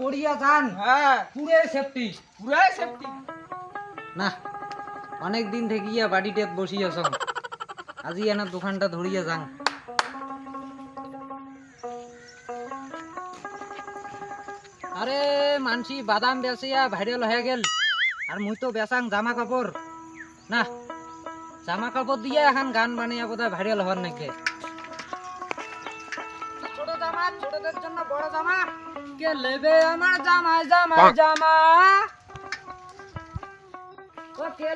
পড়িয়া যান। হ্যাঁ। পুরে সেফটি পুরাই সেফটি না অনেক দিন থেকে ইয়া বাড়িতে বসিয়া সব আজি এনা দোকানটা ধরিয়া যান আরে মানসি বাদাম বেচিয়া ভাইরাল হয়ে গেল। আর মুই তো বেচাং জামা কাপড় না জামা কাপড় দিয়ে এখন গান বানিয়ে বোধহয় ভাইরাল হওয়ার নাকি? ছোট জামা ছোটদের জন্য বড় জামা। কে নেবে আমার জামা জামা জামা ও কে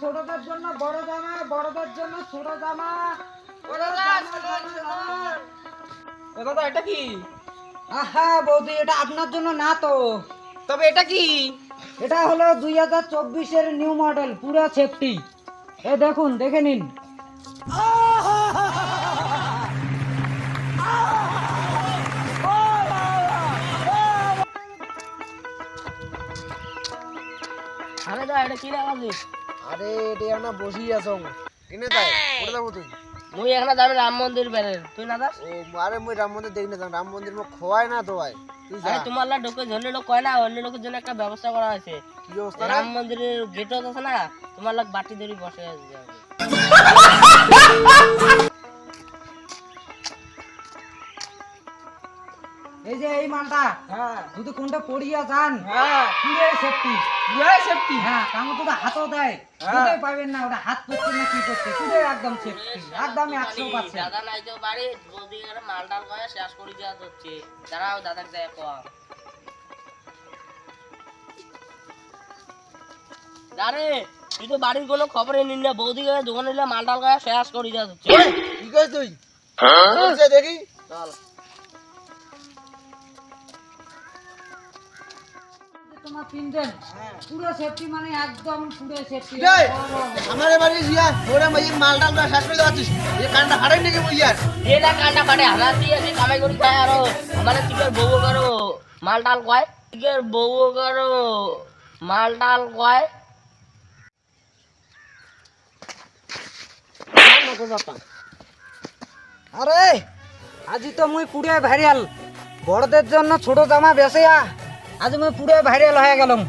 ছোটদের জন্য বড় জামা বড়দের জন্য ছোট জামা ও দাদা এটা কি? আহা বৌদি এটা আপনার জন্য না তো। তবে এটা কি? এটা হলো দুই হাজার চব্বিশের নিউ মডেল পুরো সেফটি এ দেখুন দেখে নিন। আরে দা এটা কি লাগাবি আরে এটা না বসি আছো। কিনে তাই কোথায় যাব তুই। মুই এখানে যাবে রাম মন্দির বেরের তুই না যাস? ও আরে মুই রাম মন্দির দেখি না যাম রাম মন্দির মুখ খোয়াই না তো ভাই তুই আরে তোমার লা ঢোকে লোক কয় না অন্য লোকের জন্য একটা ব্যবস্থা করা হয়েছে। কি অবস্থা? রাম মন্দিরের গেট আছে না তোমার লোক বাটি ধরে বসে আছে। এই যে এই মালটা হ্যাঁ। যদি কোনটা পড়িয়া যান হ্যাঁ। পুরো সেফটি সেফটি হ্যাঁ কাম তো হাতও দেয়। হ্যাঁ। কোথায় পাবেন না ওটা হাত করছে না কি করছে পুরো একদম সেফটি একদম একশো পার্সেন্ট। দাদা নাই তো বাড়ি বৌদি এখানে মাল ডাল করে শেষ করে দেওয়া হচ্ছে দাঁড়াও দাদাকে দেয় কম। তুই তো বাড়ির কোনো খবরে নিন না বৌদি দোকানে নিলে মাল ডাল করে শেষ করে দেওয়া হচ্ছে কি তুই? বলছে দেখি। চল। পুরো সেফটি মানে একদম পুরো সেফটি আমার বাড়ি জিয়া ওরে মাই মাল ডাল শেষ করে দাচ্ছিস এই কানটা হারাই নাকি মুই ইয়ার। এটা কান্না কাটে হালা দিয়ে কামাই করি খায় আরও। আমার টিকের বউ করো মাল ডাল কয়। টিকের বউ করো মাল ডাল কয়। আরে আজি তো মুই পুরে ভাইরাল বড়দের জন্য ছোট জামা বেচে আজ মুই পুরো ভাইরাল হয়ে গেলাম।